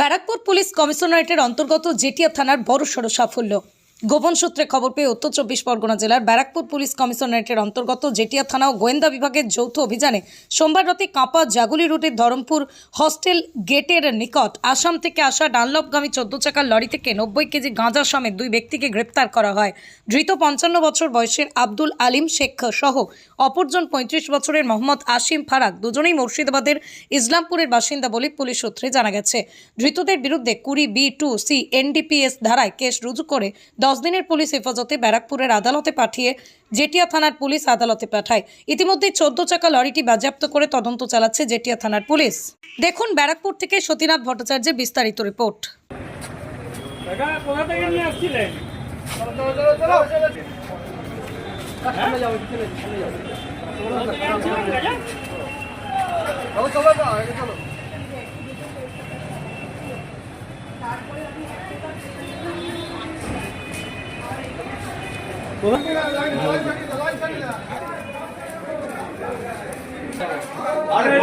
Barrackpore police কমিশনারেটের অন্তর্গত জেটিয়া থানার বড়সড় সাফল্য। গোপন সূত্রে খবর পেয়ে উত্তর চব্বিশ পরগনা জেলার ব্যারাকপুর পুলিশ কমিশনারেটের অন্তর্গত জেটিয়া থানা ও গোয়েন্দা বিভাগের যৌথ অভিযানে সোমবার রাতে কাঁপা জাগুলি রুটের ধরমপুর হস্টেল গেটের নিকট আসাম থেকে আসা ডানলপগামী চোদ্দ চাকার লরি থেকে নব্বই কেজি গাঁজা সমেত দুই ব্যক্তিকে গ্রেপ্তার করা হয়। ধৃত পঞ্চান্ন বছর বয়সের আব্দুল আলিম শেখ সহ অপরজন পঁয়ত্রিশ বছরের মোহাম্মদ আসিম ফারাক দুজনেই মুর্শিদাবাদের ইসলামপুরের বাসিন্দা বলে পুলিশ সূত্রে জানা গেছে। ধৃতদের বিরুদ্ধে কুড়ি বি টু সি এনডিপিএস ধারায় কেস রুজু করে দশ দিনের পুলিশ হেফাজতে ব্যারাকপুরের আদালতে পাঠিয়ে জেটিয়া থানার পুলিশ আদালতে পাঠায় ইতিমধ্যে চোদ্দ চাকা লরিটি বাজেয়াপ্ত করে তদন্ত চালাচ্ছে জেটিয়া থানার পুলিশ দেখুন ব্যারাকপুর থেকে সতীনাথ ভট্টাচার্যের বিস্তারিত রিপোর্ট কাকা কোথা থেকে అరే